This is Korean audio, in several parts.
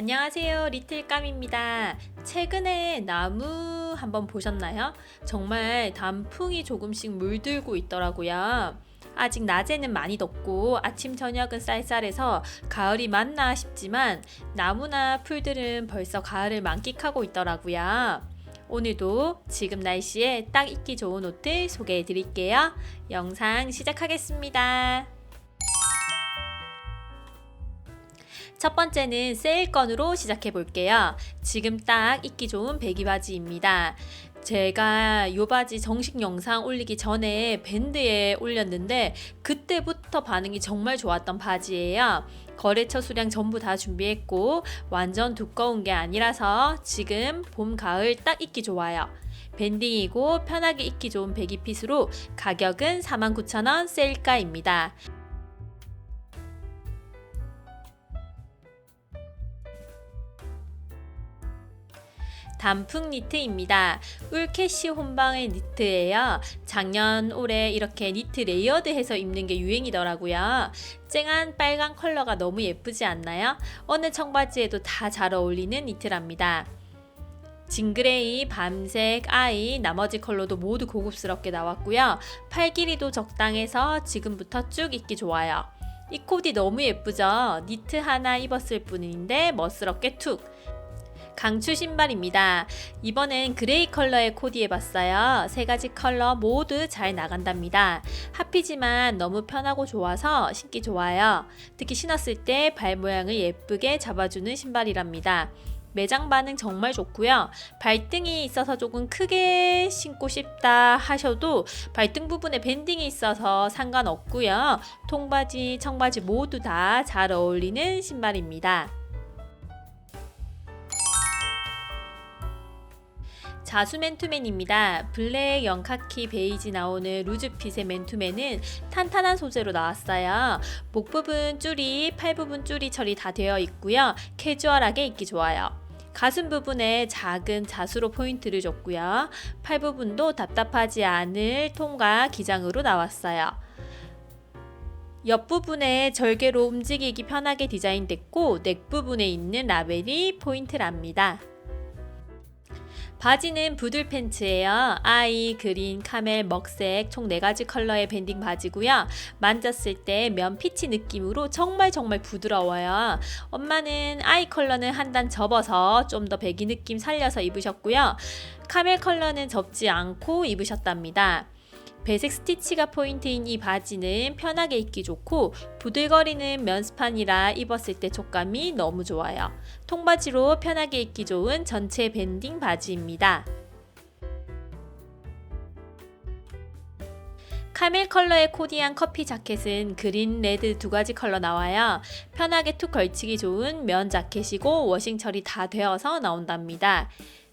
안녕하세요. 리틀감입니다. 최근에 나무 한번 보셨나요? 정말 단풍이 조금씩 물들고 있더라고요. 아직 낮에는 많이 덥고 아침 저녁은 쌀쌀해서 가을이 맞나 싶지만 나무나 풀들은 벌써 가을을 만끽하고 있더라고요. 오늘도 지금 날씨에 딱 입기 좋은 옷들 소개해 드릴게요. 영상 시작하겠습니다. 첫 번째는 세일건으로 시작해 볼게요. 지금 딱 입기 좋은 배기 바지입니다. 제가 이 바지 정식 영상 올리기 전에 밴드에 올렸는데 그때부터 반응이 정말 좋았던 바지예요. 거래처 수량 전부 다 준비했고 완전 두꺼운 게 아니라서 지금 봄 가을 딱 입기 좋아요. 밴딩이고 편하게 입기 좋은 배기핏으로 가격은 49,000원 세일가입니다. 단풍 니트입니다. 울캐시 혼방의 니트예요. 작년 올해 이렇게 니트 레이어드해서 입는 게 유행이더라고요. 쨍한 빨간 컬러가 너무 예쁘지 않나요? 어느 청바지에도 다 잘 어울리는 니트랍니다. 징그레이, 밤색, 아이, 나머지 컬러도 모두 고급스럽게 나왔고요. 팔 길이도 적당해서 지금부터 쭉 입기 좋아요. 이 코디 너무 예쁘죠? 니트 하나 입었을 뿐인데 멋스럽게 툭. 강추 신발입니다. 이번엔 그레이 컬러의 코디해봤어요. 세 가지 컬러 모두 잘 나간답니다. 핫피지만 너무 편하고 좋아서 신기 좋아요. 특히 신었을 때 발 모양을 예쁘게 잡아주는 신발이랍니다. 매장 반응 정말 좋고요. 발등이 있어서 조금 크게 신고 싶다 하셔도 발등 부분에 밴딩이 있어서 상관없고요. 통바지, 청바지 모두 다 잘 어울리는 신발입니다. 자수 맨투맨입니다. 블랙, 영카키, 베이지 나오는 루즈핏의 맨투맨은 탄탄한 소재로 나왔어요. 목 부분 줄이, 팔 부분 줄이 처리 다 되어 있고요. 캐주얼하게 입기 좋아요. 가슴 부분에 작은 자수로 포인트를 줬고요. 팔 부분도 답답하지 않을 통과 기장으로 나왔어요. 옆부분에 절개로 움직이기 편하게 디자인됐고 넥 부분에 있는 라벨이 포인트랍니다. 바지는 부들 팬츠예요. 아이, 그린, 카멜, 먹색 총 4가지 컬러의 밴딩 바지고요. 만졌을 때 면 피치 느낌으로 정말 정말 부드러워요. 엄마는 아이 컬러는 한 단 접어서 좀 더 배기 느낌 살려서 입으셨고요. 카멜 컬러는 접지 않고 입으셨답니다. 배색 스티치가 포인트인 이 바지는 편하게 입기 좋고 부들거리는 면스판이라 입었을 때 촉감이 너무 좋아요. 통바지로 편하게 입기 좋은 전체 밴딩 바지입니다. 카멜 컬러의 코디한 커피 자켓은 그린, 레드 두 가지 컬러 나와요. 편하게 툭 걸치기 좋은 면 자켓이고 워싱 처리 다 되어서 나온답니다.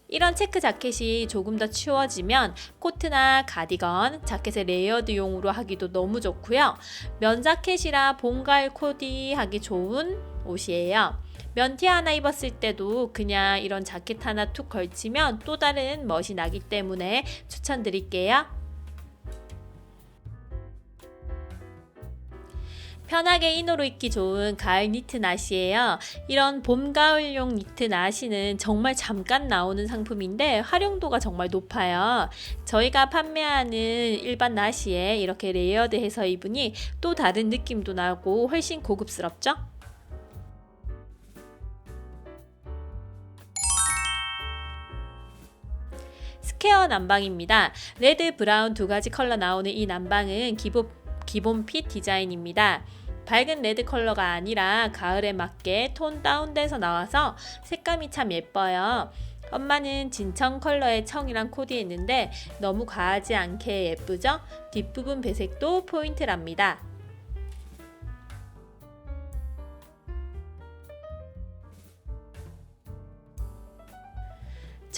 이런 체크 자켓이 조금 더 추워지면 코트나 가디건, 자켓의 레이어드용으로 하기도 너무 좋고요. 면 자켓이라 봄, 가을 코디 하기 좋은 옷이에요. 면티 하나 입었을 때도 그냥 이런 자켓 하나 툭 걸치면 또 다른 멋이 나기 때문에 추천드릴게요. 편하게 이너로 입기 좋은 가을 니트 나시예요. 이런 봄, 가을용 니트 나시는 정말 잠깐 나오는 상품인데 활용도가 정말 높아요. 저희가 판매하는 일반 나시에 이렇게 레이어드해서 입으니 또 다른 느낌도 나고 훨씬 고급스럽죠? 스퀘어 난방입니다. 레드, 브라운 두 가지 컬러 나오는 이 난방은 기본 기본 핏 디자인입니다. 밝은 레드 컬러가 아니라 가을에 맞게 톤 다운돼서 나와서 색감이 참 예뻐요. 엄마는 진청 컬러의 청이랑 코디했는데 너무 과하지 않게 예쁘죠? 뒷부분 배색도 포인트랍니다.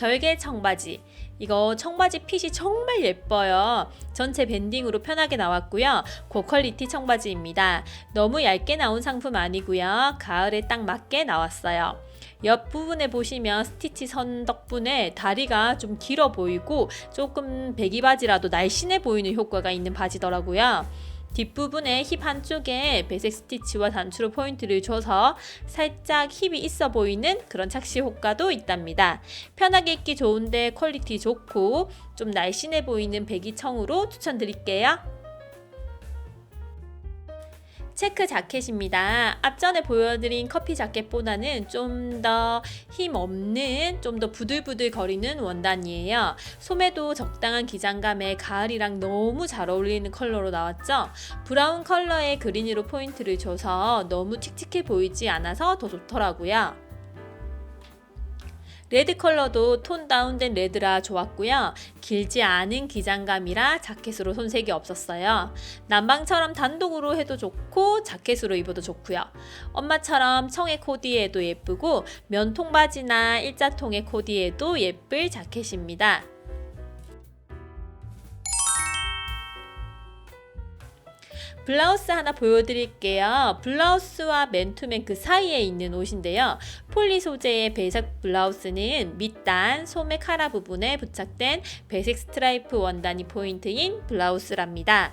절개 청바지. 이거 청바지 핏이 정말 예뻐요. 전체 밴딩으로 편하게 나왔고요. 고퀄리티 청바지입니다. 너무 얇게 나온 상품 아니고요. 가을에 딱 맞게 나왔어요. 옆부분에 보시면 스티치 선 덕분에 다리가 좀 길어 보이고 조금 배기 바지라도 날씬해 보이는 효과가 있는 바지더라고요. 뒷부분에 힙 한쪽에 배색 스티치와 단추로 포인트를 줘서 살짝 힙이 있어 보이는 그런 착시 효과도 있답니다. 편하게 입기 좋은데 퀄리티 좋고 좀 날씬해 보이는 배기청으로 추천드릴게요. 체크 자켓입니다. 앞전에 보여드린 커피 자켓보다는 좀 더 힘 없는, 좀 더 부들부들 거리는 원단이에요. 소매도 적당한 기장감에 가을이랑 너무 잘 어울리는 컬러로 나왔죠? 브라운 컬러의 그린으로 포인트를 줘서 너무 칙칙해 보이지 않아서 더 좋더라고요. 레드 컬러도 톤 다운된 레드라 좋았고요. 길지 않은 기장감이라 자켓으로 손색이 없었어요. 남방처럼 단독으로 해도 좋고 자켓으로 입어도 좋고요. 엄마처럼 청의 코디에도 예쁘고 면통 바지나 일자통의 코디에도 예쁠 자켓입니다. 블라우스 하나 보여드릴게요. 블라우스와 맨투맨 그 사이에 있는 옷인데요. 폴리 소재의 배색 블라우스는 밑단, 소매 카라 부분에 부착된 배색 스트라이프 원단이 포인트인 블라우스랍니다.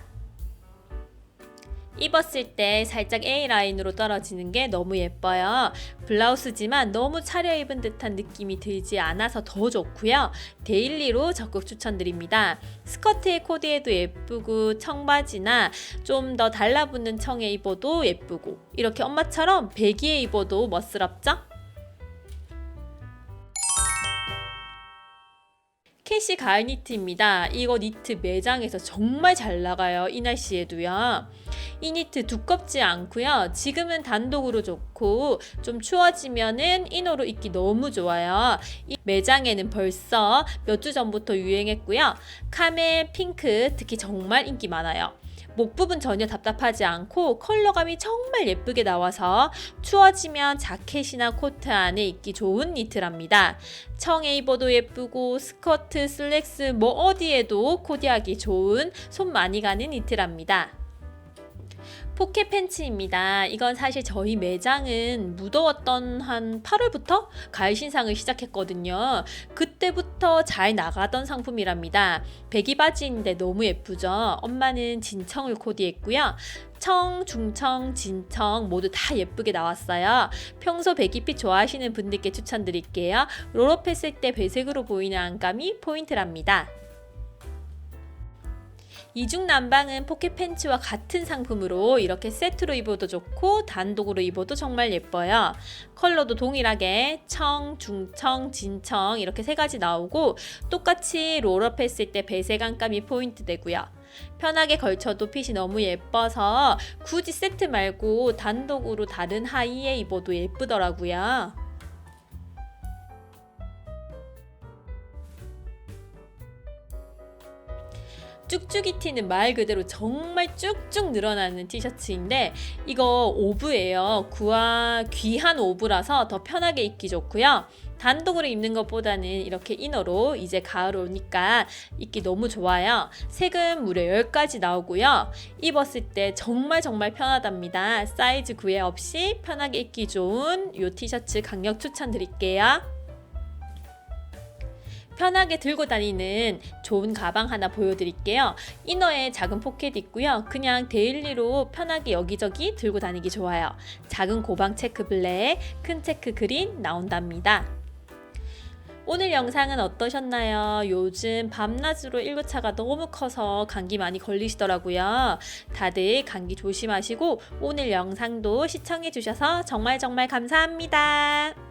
입었을 때 살짝 A라인으로 떨어지는 게 너무 예뻐요. 블라우스지만 너무 차려입은 듯한 느낌이 들지 않아서 더 좋고요. 데일리로 적극 추천드립니다. 스커트의 코디에도 예쁘고 청바지나 좀 더 달라붙는 청에 입어도 예쁘고 이렇게 엄마처럼 배기에 입어도 멋스럽죠? 캐시 가을 니트입니다. 이거 니트 매장에서 정말 잘 나가요. 이 날씨에도요. 이 니트 두껍지 않고요. 지금은 단독으로 좋고 좀 추워지면은 이너로 입기 너무 좋아요. 이 매장에는 벌써 몇 주 전부터 유행했고요. 카멜, 핑크 특히 정말 인기 많아요. 목 부분 전혀 답답하지 않고 컬러감이 정말 예쁘게 나와서 추워지면 자켓이나 코트 안에 입기 좋은 니트랍니다. 청에 입어도 예쁘고 스커트, 슬랙스 뭐 어디에도 코디하기 좋은 손 많이 가는 니트랍니다. 포켓 팬츠입니다. 이건 사실 저희 매장은 무더웠던 한 8월부터 가을 신상을 시작했거든요. 그때부터 잘 나가던 상품이랍니다. 배기 바지인데 너무 예쁘죠? 엄마는 진청을 코디했고요. 청, 중청, 진청 모두 다 예쁘게 나왔어요. 평소 배기핏 좋아하시는 분들께 추천드릴게요. 롤업 했을 때 배색으로 보이는 안감이 포인트랍니다. 이중 난방은 포켓 팬츠와 같은 상품으로 이렇게 세트로 입어도 좋고 단독으로 입어도 정말 예뻐요. 컬러도 동일하게 청, 중청, 진청 이렇게 세 가지 나오고 똑같이 롤업 했을 때 배색 안감이 포인트 되고요. 편하게 걸쳐도 핏이 너무 예뻐서 굳이 세트 말고 단독으로 다른 하의에 입어도 예쁘더라고요. 쭉쭉이 티는 말 그대로 정말 쭉쭉 늘어나는 티셔츠인데 이거 오브예요. 구와 귀한 오브라서 더 편하게 입기 좋고요. 단독으로 입는 것보다는 이렇게 이너로 이제 가을 오니까 입기 너무 좋아요. 색은 무려 10가지 나오고요. 입었을 때 정말 정말 편하답니다. 사이즈 구애 없이 편하게 입기 좋은 이 티셔츠 강력 추천드릴게요. 편하게 들고 다니는 좋은 가방 하나 보여드릴게요. 이너에 작은 포켓 있고요. 그냥 데일리로 편하게 여기저기 들고 다니기 좋아요. 작은 고방 체크 블랙, 큰 체크 그린 나온답니다. 오늘 영상은 어떠셨나요? 요즘 밤낮으로 일교차가 너무 커서 감기 많이 걸리시더라고요. 다들 감기 조심하시고 오늘 영상도 시청해 주셔서 정말 정말 감사합니다.